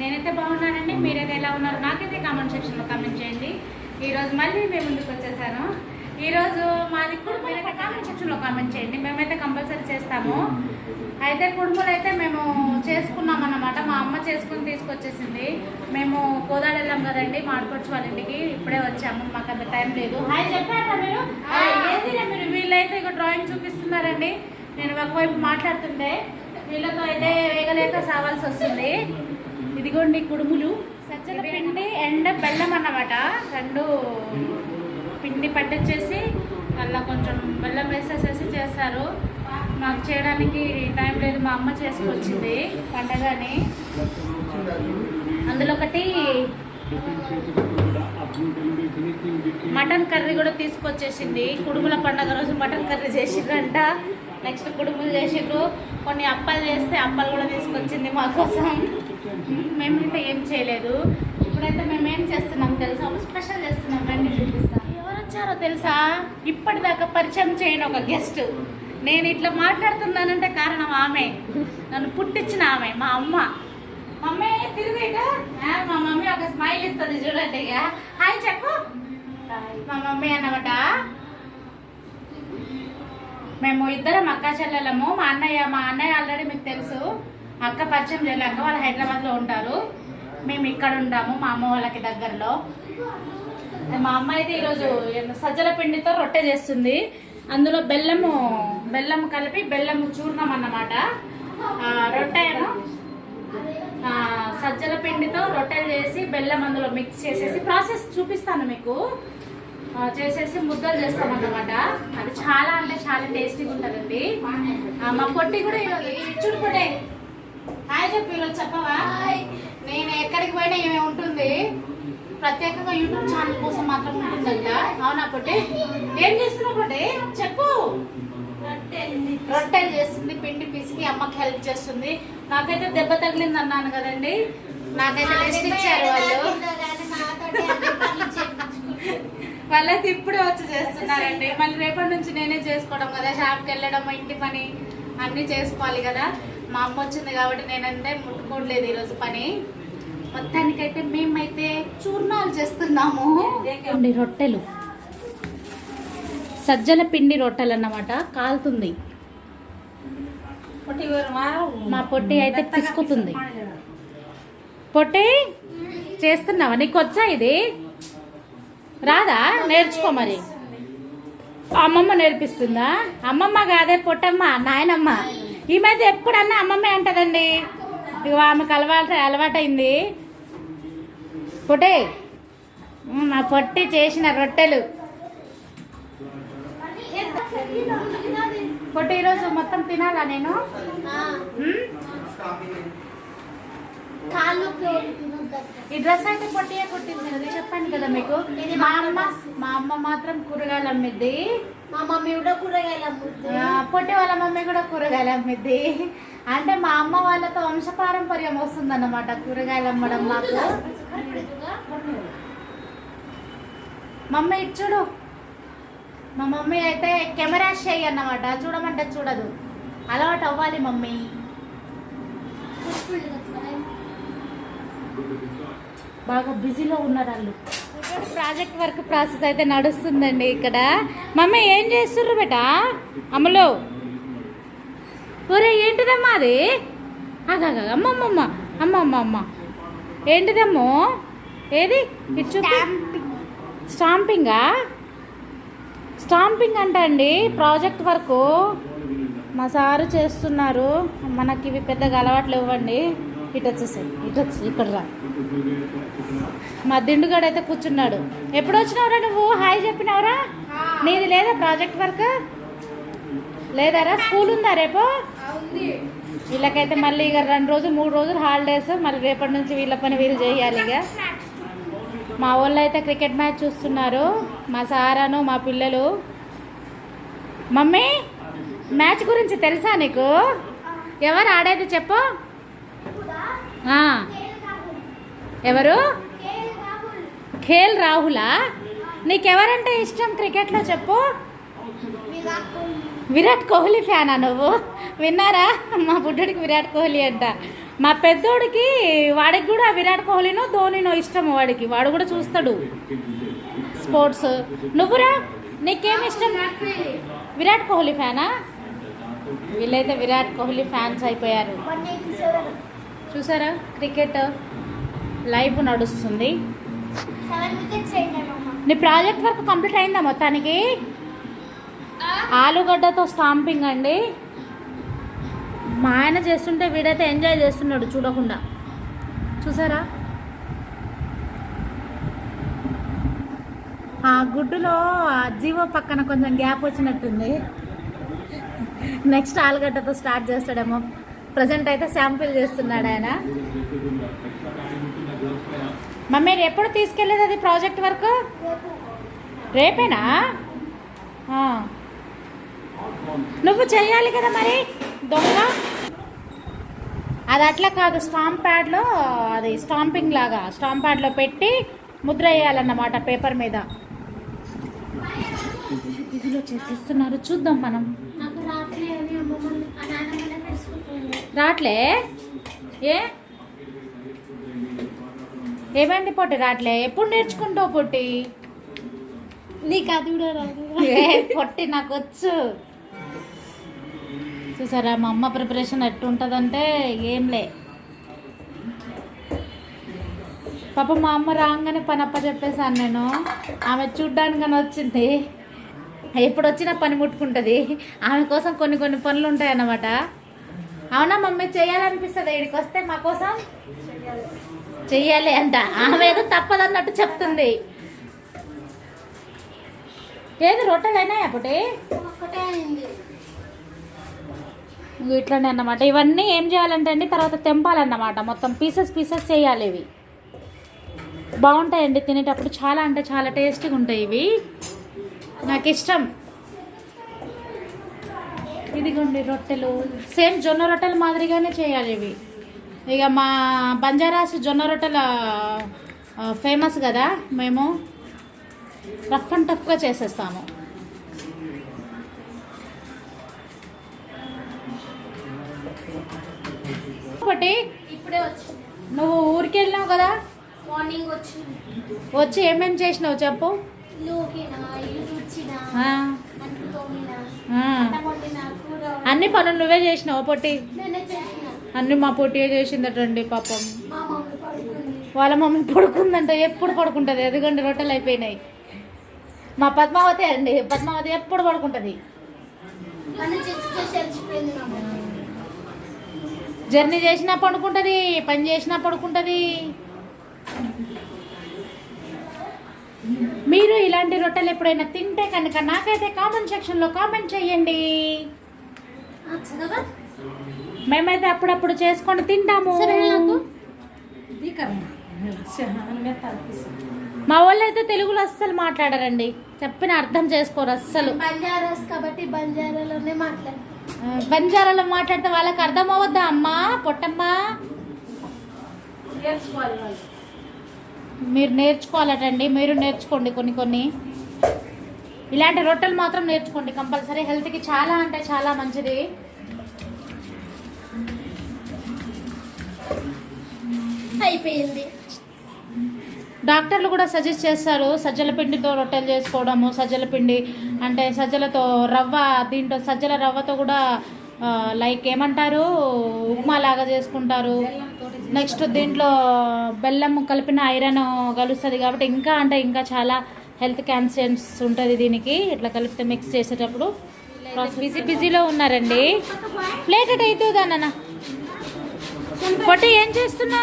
నేనైతే బాగున్నానండి మీరైతే ఎలా ఉన్నారు? నాకైతే కామెంట్ సెక్షన్లో కామెంట్ చేయండి. ఈరోజు మళ్ళీ మేము ముందుకు వచ్చేసాను. ఈరోజు మాది కూడా అయితే కామెంట్ సెక్షన్లో కామెంట్ చేయండి. మేమైతే కంపల్సరీ చేస్తాము. అయితే కుడుములు అయితే మేము చేసుకున్నాం అన్నమాట మా అమ్మ చేసుకుని తీసుకొచ్చేసింది. మేము కోదాడు వెళ్ళాం కదండి మాడుకోవచ్చు వాళ్ళ ఇంటికి. ఇప్పుడే వచ్చాము. మాకు అంత టైం లేదు. హాయ్ చెప్పారా మీరు? ఏంటి మీరు? వీళ్ళైతే ఇక డ్రాయింగ్ చూపిస్తున్నారండి. నేను ఒకవైపు మాట్లాడుతుంటే వీళ్ళతో అయితే వేగలేక సావాల్సి వస్తుంది. ఇదిగోండి కుడుములు. సజ్జల పిండి అండ్ బెల్లం అన్నమాట. రెండు పిండి పట్టించేసి అలా కొంచెం బెల్లం వేసేసేసి చేస్తారు. మాకు చేయడానికి టైం లేదు మా అమ్మ చేసుకొచ్చింది పండగని. అందులో ఒకటి మటన్ కర్రీ కూడా తీసుకొచ్చేసింది. కుడుముల పండగ రోజు మటన్ కర్రీ చేసిండ్రంట నెక్స్ట్ కుడుములు చేసిండ్రు కొన్ని అప్పాలు చేస్తే అప్పాలు కూడా తీసుకొచ్చింది మా కోసం. మేమైతే ఏం చేయలేదు. ఇప్పుడైతే మేము ఏం చేస్తున్నాం తెలుసా? ఒక స్పెషల్ చేస్తున్నాం. రండి చూపిస్తాం. ఎవరు వచ్చారో తెలుసా? ఇప్పటిదాకా పరిచయం చేయని ఒక గెస్ట్ నేను ఇట్లా మాట్లాడుతున్నానంటే కారణం ఆమె. నన్ను పుట్టించిన ఆమె మా అమ్మ. మమ్మీ తిరిగి మా మమ్మీ ఒక స్మైల్ ఇస్తుంది చూడండి ఇక. హాయ్ చెప్పు. మా మమ్మీ అన్నమాట. మేము ఇద్దరం అక్క చెల్లెలము మా అన్నయ్య మా అన్నయ్య ఆల్రెడీ మీకు తెలుసు. అక్క పరిచయం చేయలేక వాళ్ళు హైదరాబాద్లో ఉంటారు. మేము ఇక్కడ ఉంటాము మా అమ్మ వాళ్ళకి దగ్గరలో. మా అమ్మ అయితే ఈరోజు సజ్జల పిండితో రొట్టె చేస్తుంది. అందులో బెల్లము బెల్లం కలిపి బెల్లము చూర్ణం అన్నమాట. రొట్టెను రొట్టె సజ్జల పిండితో రొట్టెలు చేసి బెల్లం అందులో మిక్స్ చేసేసి ప్రాసెస్ చూపిస్తాను మీకు. చేసేసి ముద్దలు చేస్తాం అన్నమాట. అది చాలా అంటే చాలా టేస్టీగా ఉంటుందండి. మా పొట్టి కూడా ఈరోజు ఈ చూడు చెప్పు చెప్పవా? నేను ఎక్కడికి పోయినా ఏమే ఉంటుంది? ప్రత్యేకంగా యూట్యూబ్ ఛానల్ కోసం మాత్రం ఉంటుందంట. అవునా పొట్టి? ఏం చేస్తున్నావు పొట్టి? చెప్పు. రొట్టెలు చేస్తుంది పిండి పిసికి అమ్మకి హెల్ప్ చేస్తుంది. నాకైతే దెబ్బ తగిలింది అన్నాను కదండి. నాకైతే రెస్ట్ ఇచ్చారు వాళ్ళు. వాళ్ళైతే ఇప్పుడే వచ్చి చేస్తున్నారండి. మళ్ళీ రేపటి నుంచి నేనే చేసుకోవడం కదా షాప్కి వెళ్ళడం ఇంటి పని అన్నీ చేసుకోవాలి కదా. మా అమ్మ వచ్చింది కాబట్టి నేనంటే ముట్టుకోవట్లేదు ఈరోజు పని. మొత్తానికైతే మేమైతే చూర్ణాలు చేస్తున్నాము. రొట్టెలు. సజ్జల పిండి రొట్టెలు అన్నమాట కాలుతుంది. మా పొట్టి అయితే పిసుకుతుంది. పొట్టి చేస్తున్నావా? నీకు వచ్చా ఇది? రాదా? నేర్చుకో మరి. అమ్మమ్మ నేర్పిస్తుందా? అమ్మమ్మ కాదే పొట్టమ్మ నాయనమ్మ. ఈ మధ్య ఎప్పుడన్నా అమ్మమ్మే అంటదండి. ఇక ఆమెకు అలవాటు అలవాటైంది. పొట్టే. మా పొట్టి చేసిన రొట్టెలు. పొట్టి ఈరోజు మొత్తం తినాలా నేను? ఈ డ్రెస్ అయితే పొట్టియే కుట్టింది. చెప్పాను కదా మీకు. మా అమ్మ. మా అమ్మ మాత్రం కూరగాయలు అమ్మిద్ది. మా మమ్మీ కూడా కూరగాయలు పొట్టి వాళ్ళ మమ్మీ కూడా కూరగాయలు అమ్మిద్ది. అంటే మా అమ్మ వాళ్ళతో వంశపారంపర్యం వస్తుందన్నమాట కూరగాయలు అమ్మడం మాకు. మమ్మీ చూడు. మా మమ్మీ అయితే కెమెరా షై అన్నమాట. చూడమంటే చూడదు. అలవాటు అవ్వాలి మమ్మీ. బాగా బిజీలో ఉన్నారు వాళ్ళు ప్రాజెక్ట్ వర్క్ ప్రాసెస్ అయితే నడుస్తుందండి ఇక్కడ. మమ్మీ ఏం చేస్తుర్రు బేట? అమ్మలో. ఒరే ఏంటిదమ్మా అది? ఆగాగా అమ్మమ్మమ్మ అమ్మమ్మ అమ్మ ఏంటిదమ్మో? ఏది? ఇటు స్టాంపింగా? స్టాంపింగ్ అంట అండి ప్రాజెక్ట్ వర్క్. మా సారు చేస్తున్నారు. మనకి ఇవి పెద్దగా అలవాట్లు ఇవ్వండి ఇటు వచ్చేసాయి ఇటు వచ్చి ఇక్కడ రా. మా దిండుగాడు అయితే కూర్చున్నాడు. ఎప్పుడు వచ్చినావురా నువ్వు? హాయ్ చెప్పినావురా? నీది లేదా ప్రాజెక్ట్ వర్క్? లేదారా? స్కూల్ ఉందా రేపు? వీళ్ళకైతే మళ్ళీ ఇక రెండు రోజులు మూడు రోజులు హాలిడేస్. మళ్ళీ రేపటి నుంచి వీళ్ళ పని వీళ్ళు చేయాలి ఇక. మా వాళ్ళు అయితే క్రికెట్ మ్యాచ్ చూస్తున్నారు. మా సారాను మా పిల్లలు. మమ్మీ మ్యాచ్ గురించి తెలుసా నీకు? ఎవరు ఆడేది చెప్పు. ఎవరు? ఖేల్ రాహులా? నీకెవరంటే ఇష్టం క్రికెట్లో చెప్పు. విరాట్ కోహ్లీ ఫ్యానా నువ్వు? విన్నారా? మా బుడ్డుడికి విరాట్ కోహ్లీ అంట. మా పెద్దోడికి వాడికి కూడా విరాట్ కోహ్లీనో ధోనినో ఇష్టం వాడికి. వాడు కూడా చూస్తాడు. స్పోర్ట్స్. నువ్వురా? నీకేమి ఇష్టం? విరాట్ కోహ్లీ ఫ్యానా? వీళ్ళైతే విరాట్ కోహ్లీ ఫ్యాన్స్ అయిపోయారు. చూసారా? క్రికెట్ లైవ్ నడుస్తుంది. నీ ప్రాజెక్ట్ వర్క్ కంప్లీట్ అయిందా మొత్తానికి? ఆలుగడ్డతో స్టాంపింగ్ అండి. మా ఆయన చేస్తుంటే వీడైతే ఎంజాయ్ చేస్తున్నాడు చూడకుండా. చూసారా? ఆ గుడ్డులో ఆ జీవో పక్కన కొంచెం గ్యాప్ వచ్చినట్టుంది. నెక్స్ట్ ఆలుగడ్డతో స్టార్ట్ చేస్తాడేమో. ప్రజెంట్ అయితే శాంపిల్ చేస్తున్నాడు ఆయన. మమ్మీ ఎప్పుడు తీసుకెళ్ళేది అది ప్రాజెక్ట్ వర్క్? రేపేనా? నువ్వు చెయ్యాలి కదా మరి దొంగ? అది అట్లా కాదు స్టాంప్ ప్యాడ్లో అది స్టాంపింగ్ లాగా స్టాంప్ ప్యాడ్లో పెట్టి ముద్ర వేయాలన్నమాట పేపర్ మీద. ఇదిలో చేసిస్తున్నారు చూద్దాం మనం నాకు రాత్రి అని అమ్మమ్మ ఆ నాన్నమ్మ తీసుకుంటుంది రాట్లే? ఏ? ఏమైంది పొట్టి రాట్లే? ఎప్పుడు నేర్చుకుంటావు పొట్టి? నీకు అది కూడా రాదు. ఏ పొట్టి నాకు వచ్చు చూసారా మా అమ్మ ప్రిపరేషన్ ఎట్టుంటుందంటే ఏంలే. పాప మా అమ్మ రాగానే పని అప్ప చెప్పేశాను నేను. ఆమె చూడ్డానికని వచ్చింది. ఎప్పుడు వచ్చినా పని ముట్టుకుంటుంది. ఆమె కోసం కొన్ని కొన్ని పనులు ఉంటాయి అన్నమాట అవునా మమ్మీ? చేయాలనిపిస్తుంది ఇక్కడికి వస్తే మా కోసం? చెయ్యాలి అంట. ఆమె ఏదో తప్పదన్నట్టు చెప్తుంది. ఏది రొట్టెలైనా ఇంకో ఇట్లానే అన్నమాట. ఇవన్నీ ఏం చేయాలంటే అండి తర్వాత తెంపాలన్నమాట. మొత్తం పీసెస్ పీసెస్ చేయాలి ఇవి. బాగుంటాయండి తినేటప్పుడు. చాలా అంటే చాలా టేస్టీగా ఉంటాయి ఇవి. నాకు ఇష్టం ఇదిగోండి రొట్టెలు. సేమ్ జొన్న రొట్టెల మాదిరిగానే చేయాలి ఇవి. ఇక మా బంజారాస్ జొన్న రొట్టెల ఫేమస్ కదా మేము. రఫ్ అండ్ టఫ్గా చేసేస్తాము. ఒకటి ఇప్పుడే వచ్చింది. నువ్వు ఊరికి వెళ్ళినావు కదా? మార్నింగ్ వచ్చింది. వచ్చి ఏమేమి చేసినావు చెప్పు? ఇల్లు ఊకినా ఇల్లు తుడిచినా అంట్లు తోమినా. అన్నం పనులు నువ్వే చేసినావు పొట్టి? అన్ని మా పొట్టి చేసిందటండి పాపం. వాళ్ళ మమ్మీ పడుకుందంట ఎప్పుడు పడుకుంటుంది? ఎదుగండి రొట్టెలు అయిపోయినాయి. మా పద్మావతి అండి పద్మావతి ఎప్పుడు పడుకుంటుంది? జర్నీ చేసినా పడుకుంటుంది పని చేసినా పడుకుంటుంది. మీరు ఇలాంటి రొట్టెలు ఎప్పుడైనా తింటే కనుక నాకైతే కామెంట్ సెక్షన్లో కామెంట్ చేయండి. మేమైతే అప్పుడప్పుడు చేసుకొని తింటాము. మా వాళ్ళు అయితే తెలుగులో అస్సలు మాట్లాడరండి. చెప్పిన అర్థం చేసుకోరు అస్సలు. బంజారాస్ కాబట్టి బంజారాలోనే మాట్లాడు. బంజారాలో మాట్లాడితే వాళ్ళకి అర్థం అవ్వద్దా అమ్మా పొట్టమ్మా? మీరు నేర్చుకోవాలటండి మీరు నేర్చుకోండి కొన్ని కొన్ని. ఇలాంటి రొట్టెలు మాత్రం నేర్చుకోండి కంపల్సరీ. హెల్త్కి చాలా అంటే చాలా మంచిది. అయిపోయింది. డాక్టర్లు కూడా సజెస్ట్ చేస్తారు సజ్జల పిండితో రొట్టెలు చేసుకోవడము సజ్జల పిండి అంటే సజ్జలతో రవ్వ దీంట్లో సజ్జల రవ్వతో కూడా లైక్ ఏమంటారు ఉప్మా లాగా చేసుకుంటారు. నెక్స్ట్ దీంట్లో బెల్లం కలిపిన ఐరన్ కలుస్తుంది కాబట్టి ఇంకా అంటే ఇంకా చాలా హెల్త్ క్యాన్సర్స్ ఉంటుంది దీనికి. ఇట్లా కలిపితే మిక్స్ చేసేటప్పుడు బిజీ బిజీలో ఉన్నారండి. ప్లేట్ అవుతుంది అన్న పొట్టి ఏం చేస్తున్నా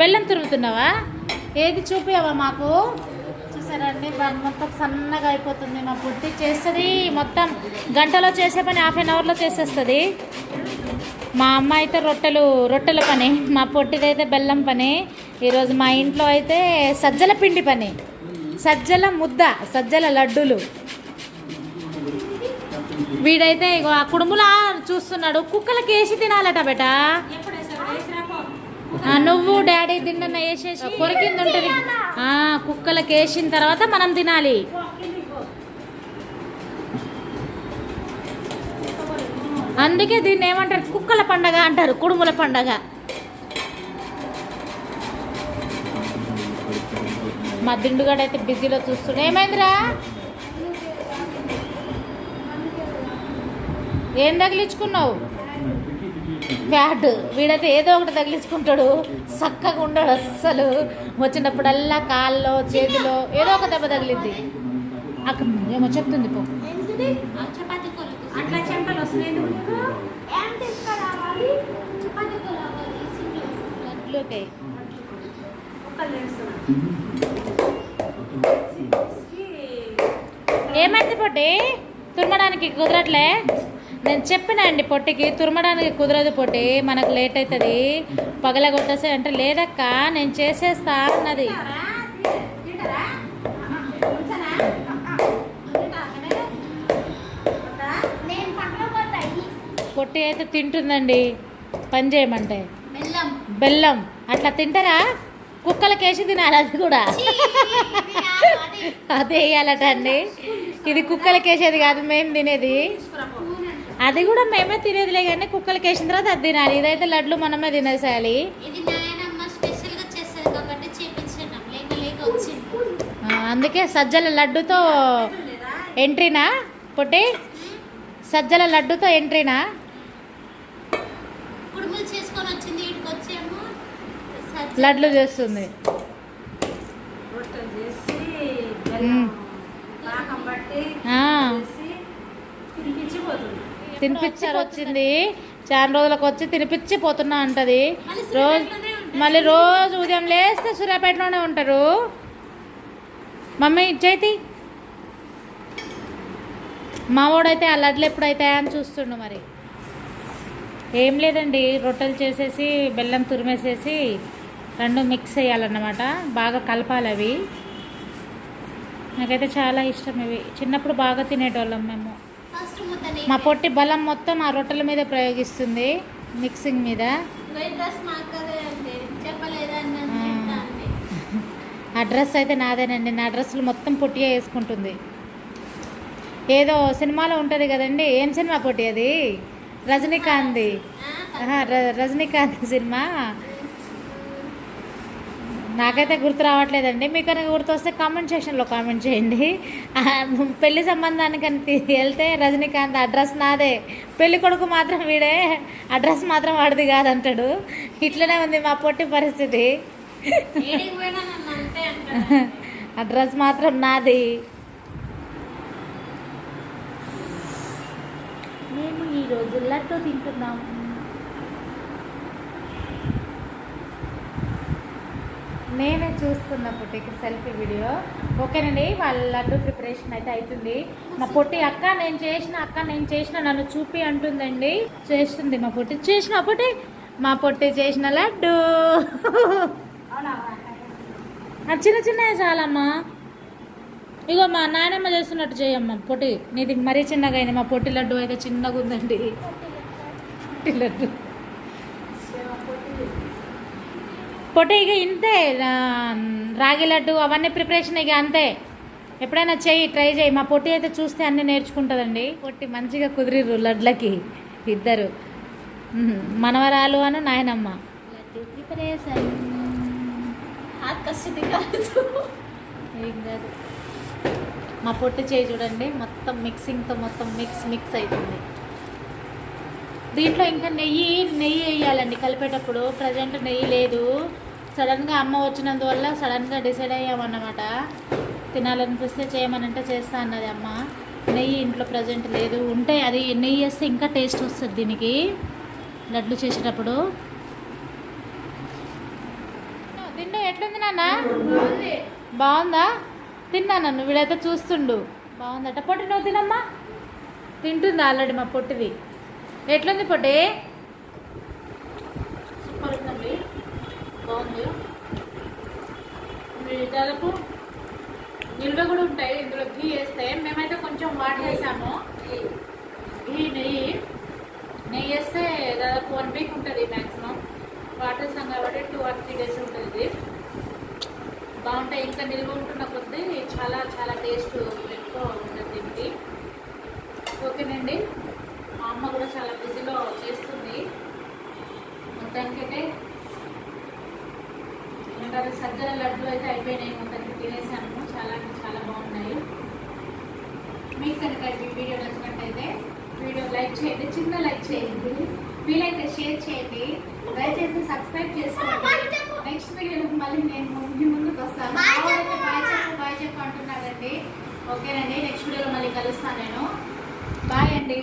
బెల్లం తిరుగుతున్నావా ఏది చూపించవా మాకు? చూసారండి మొత్తం సన్నగా అయిపోతుంది మా పుట్టి. చేస్తుంది మొత్తం. గంటలో చేసే పని హాఫ్ అన్ అవర్లో చేసేస్తుంది. మా అమ్మ అయితే రొట్టెలు రొట్టెల పని మా పొట్టిదైతే బెల్లం పని. ఈరోజు మా ఇంట్లో అయితే సజ్జల పిండి పని. సజ్జల ముద్ద సజ్జల లడ్డూలు. వీడైతే ఇగో ఆ కుడుములా చూస్తున్నాడు కుక్కలకి వేసి తినాలట బేటా. ఆ, నువ్వు డాడీ తిన్న వేసేసి కొరికింది ఉంటుంది. కుక్కలకి వేసిన తర్వాత మనం తినాలి. అందుకే దీన్ని ఏమంటారు? కుక్కల పండగ అంటారు కుడుముల పండగ. మా దిండుగాడు అయితే బిజీలో చూస్తుండే. ఏమైందిరా? ఏం తగిలించుకున్నావు? ఫ్యాట్ వీడైతే ఏదో ఒకటి తగిలించుకుంటాడు. చక్కగా ఉండడు అస్సలు. వచ్చినప్పుడల్లా కాల్లో చేతిలో ఏదో ఒక దెబ్బ తగిలిద్ది. అక్కడ ఏమో చెప్తుంది పో. ఏమైంది పొట్టి? తురమడానికి కుదరట్లే? నేను చెప్పినండి పొట్టికి తురమడానికి కుదరదు పొట్టి. మనకు లేట్ అవుతుంది. పగలగొట్టేసే అంటే లేదక్క నేను చేసేస్తా అన్నది. పొట్టి అయితే తింటుందండి. పని చేయమంటే. బెల్లం. బెల్లం. అట్లా తింటారా? కుక్కలకి వేసి తినాలి అది కూడా. అదే వేయాలట అండి. ఇది కుక్కలకి వేసేది కాదు మేము తినేది. అది కూడా మేమే తినేదిలే కానీ కుక్కలకి వేసిన తర్వాత అది తినాలి. ఇదైతే లడ్లు మనమే తినేసేయాలి. అందుకే సజ్జల లడ్డుతో? ఎంట్రీనా పొట్టి? సజ్జల లడ్డుతో ఎంట్రీనా? చేసుకొని వచ్చింది వీడికి వచ్చేమో. సజ్జ- లడ్లు చేస్తుంది. తినిపించి తినిపించారు వచ్చింది చాలా రోజులకు వచ్చి తినిపించి పోతున్నా అంటది. మళ్ళీ రోజు. మళ్ళీ రోజు ఉదయం లేస్తే సూర్యాపేటలోనే ఉంటారు. మమ్మీ ఇచ్చేతి మా వాడైతే ఆ లడ్లు ఎప్పుడు అవుతాయా అని చూస్తుండు మరి. ఏం లేదండి రొట్టెలు చేసేసి బెల్లం తురిమేసేసి రెండు మిక్స్ చేయాలన్నమాట. బాగా కలపాలి అవి. నాకైతే చాలా ఇష్టం ఇవి. చిన్నప్పుడు బాగా తినేటోళ్ళం మేము. మా పొట్టి బలం మొత్తం ఆ రొట్టెల మీద ప్రయోగిస్తుంది మిక్సింగ్ మీద. ఆ. డ్రెస్ అయితే నాదేనండి. నా డ్రెస్సులు మొత్తం పొట్టిగా వేసుకుంటుంది. ఏదో సినిమాలో ఉంటుంది కదండి. ఏం సినిమా పొట్టి అది? రజనీకాంత్ది ఆహా, ర- రజనీకాంత్ సినిమా? నాకైతే గుర్తు రావట్లేదండి. మీకు కనుక గుర్తు వస్తే కామెంట్ సెక్షన్లో కామెంట్ చేయండి. పెళ్ళి సంబంధానికి వెళ్తే రజనీకాంత్ అడ్రస్ నాదే. పెళ్ళి కొడుకు మాత్రం వీడే. అడ్రస్ మాత్రం వాడిది కాదంటాడు. ఇట్లనే ఉంది మా పొట్టి పరిస్థితి. అడ్రస్ మాత్రం నాది మేము ఈరోజు లడ్డు తింటున్నాం. నేనే చూస్తున్నా పొట్టికి సెల్ఫీ వీడియో. ఓకేనండి వాళ్ళ లడ్డు ప్రిపరేషన్ అయితే అవుతుంది మా పొట్టి అక్క నేను చేసిన అక్క నేను చేసిన నన్ను చూపి అంటుందండి. చేస్తుంది మా పొట్టి. చేసిన పొట్టి మా పొట్టి చేసిన లడ్డు. చిన్న చిన్నవి చాలమ్మా. ఇగో మా నాయనమ్మ చేస్తున్నట్టు చేయమ్మా పొట్టి. నీది మరీ చిన్నగా అయింది. మా పొట్టి లడ్డు అయితే చిన్నగా ఉందండి. పొట్టి లడ్డు. పొట్టి ఇక ఇంతే. రాగి లడ్డు అవన్నీ ప్రిపరేషన్ ఇక అంతే. ఎప్పుడైనా చెయ్యి ట్రై చేయి. మా పొట్టి అయితే చూస్తే అన్నీ నేర్చుకుంటుందండి. పొట్టి మంచిగా కుదిరిర్రు లడ్లకి ఇద్దరు. మనవరాలు అను నాయనమ్మ. లడ్డు ప్రిపరేషన్. ఏం కాదు. మా పొట్టి చేయి చూడండి మొత్తం మిక్సింగ్తో మొత్తం మిక్స్ మిక్స్ అవుతుంది దీంట్లో ఇంకా నెయ్యి నెయ్యి వేయాలండి. కలిపేటప్పుడు ప్రజెంట్ నెయ్యి లేదు. సడన్గా అమ్మ వచ్చినందువల్ల సడన్గా డిసైడ్ అయ్యామన్నమాట. తినాలనిపిస్తే చేయమనంటే చేస్తా అన్నది అమ్మ. నెయ్యి ఇంట్లో ప్రజెంట్ లేదు. ఉంటే అది నెయ్యి వేస్తే ఇంకా టేస్ట్ వస్తుంది దీనికి. లడ్లు చేసేటప్పుడు. దిండు ఎట్లుంది నాన్న? బాగుందా? తిన్నాను నువ్వు వీడైతే చూస్తుండు. బాగుందట. పొట్టి నువ్వు తినమ్మా. తింటుంది ఆల్రెడీ మా పొట్టిది. ఎట్లుంది పొట్టి? సూపర్ ఉందండి. బాగుంది. దాదాపు నిల్వ కూడా ఉంటాయి. ఇందులో ఘీ వేస్తే మేమైతే కొంచెం వాటర్ వేసాము ఘీ నెయ్యి. నెయ్యి వేస్తే దాదాపు వన్ వీక్ ఉంటుంది మ్యాక్సిమం వాటర్ వేసాం కాబట్టి టూ ఆర్ త్రీ డేస్ ఉంటుంది ఇది. బాగుంటాయి. ఇంకా నిల్వ ఉంటున్న కొద్దీ చాలా చాలా టేస్ట్ ఎక్కువ ఉంటుంది దీనికి ఓకేనండి. మా అమ్మ కూడా చాలా బిజీలో చేస్తుంది. మొత్తానికైతే ఏమంటారు? సజ్జల లడ్డు అయితే అయిపోయినాయి. మొత్తానికి తినేసాను. చాలా అంటే చాలా బాగున్నాయి. మీకు కనుక ఈ వీడియో నచ్చినట్టయితే వీడియో లైక్ చేయండి. చిన్న లైక్ చేయండి. వీలైతే షేర్ చేయండి. దయచేసి సబ్స్క్రైబ్ చేసుకోండి. నెక్స్ట్ వీడియోలో మళ్ళీ నేను మీ ముందుకు వస్తాను. బాయ్ చెప్పు బాయ్ చెప్పు అంటున్నారండి. ఓకేనండి నెక్స్ట్ వీడియోలో మళ్ళీ కలుస్తాను నేను. బాయ్ అండి.